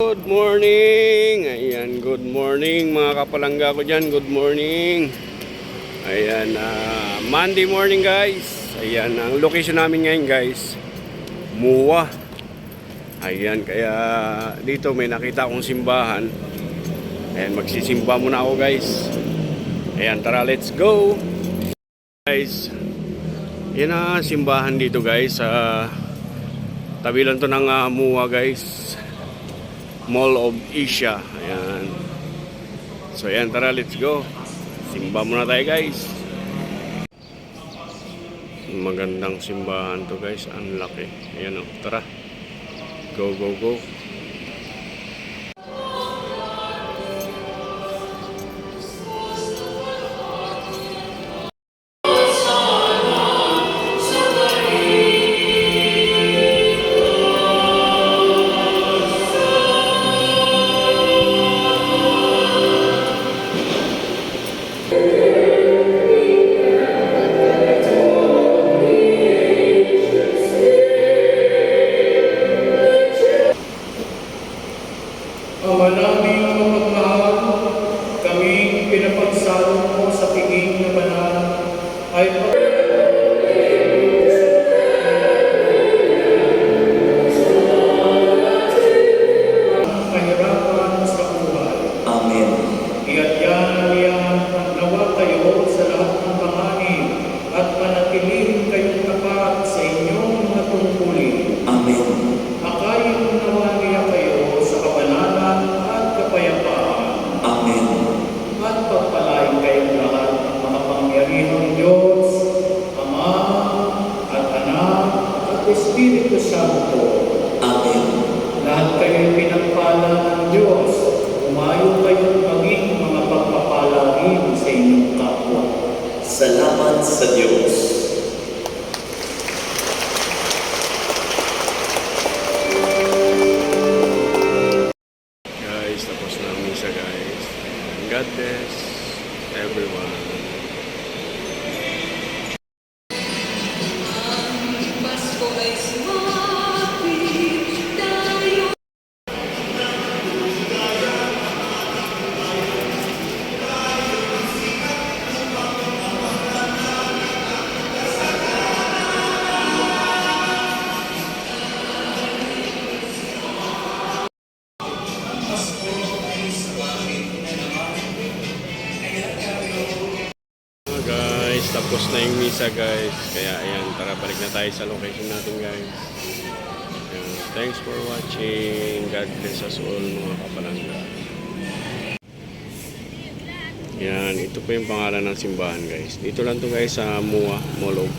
Good morning! Ayan, good morning mga kapalangga ko dyan. Good morning! Ayan, ah, Monday morning guys. Ayan, ang location namin ngayon guys, Muwa. Ayan, kaya dito may nakita akong simbahan. Ayan, magsisimba muna ako guys. Ayan, tara let's go! Guys, yan ang simbahan dito guys. sa tabi lang to ng ah, Muwa guys. Mall of Asia. Ayan. So ayan, tara, let's go. Simba muna tayo guys. Magandang simbahan to guys. Ang laki. Ayan o, tara. Go, go, go. Ama naming mapagmahal, kaming pinapagsalo mo sa tingin na Espiritu Santo. Amen. Lahat kayo'y pinagpala ng Diyos. Umayo kayong maging mga pagpapalagin sa inyong kapwa. Salamat sa Diyos. Guys, tapos na ang misa guys. God bless everyone. Tapos na yung misa guys. Kaya ayan, tara balik na tayo sa location natin guys. Ayan, thanks for watching. God bless us all mga kapalangga. Yan, ito po yung pangalan ng simbahan guys. Dito lang to guys sa Mua, Mall of.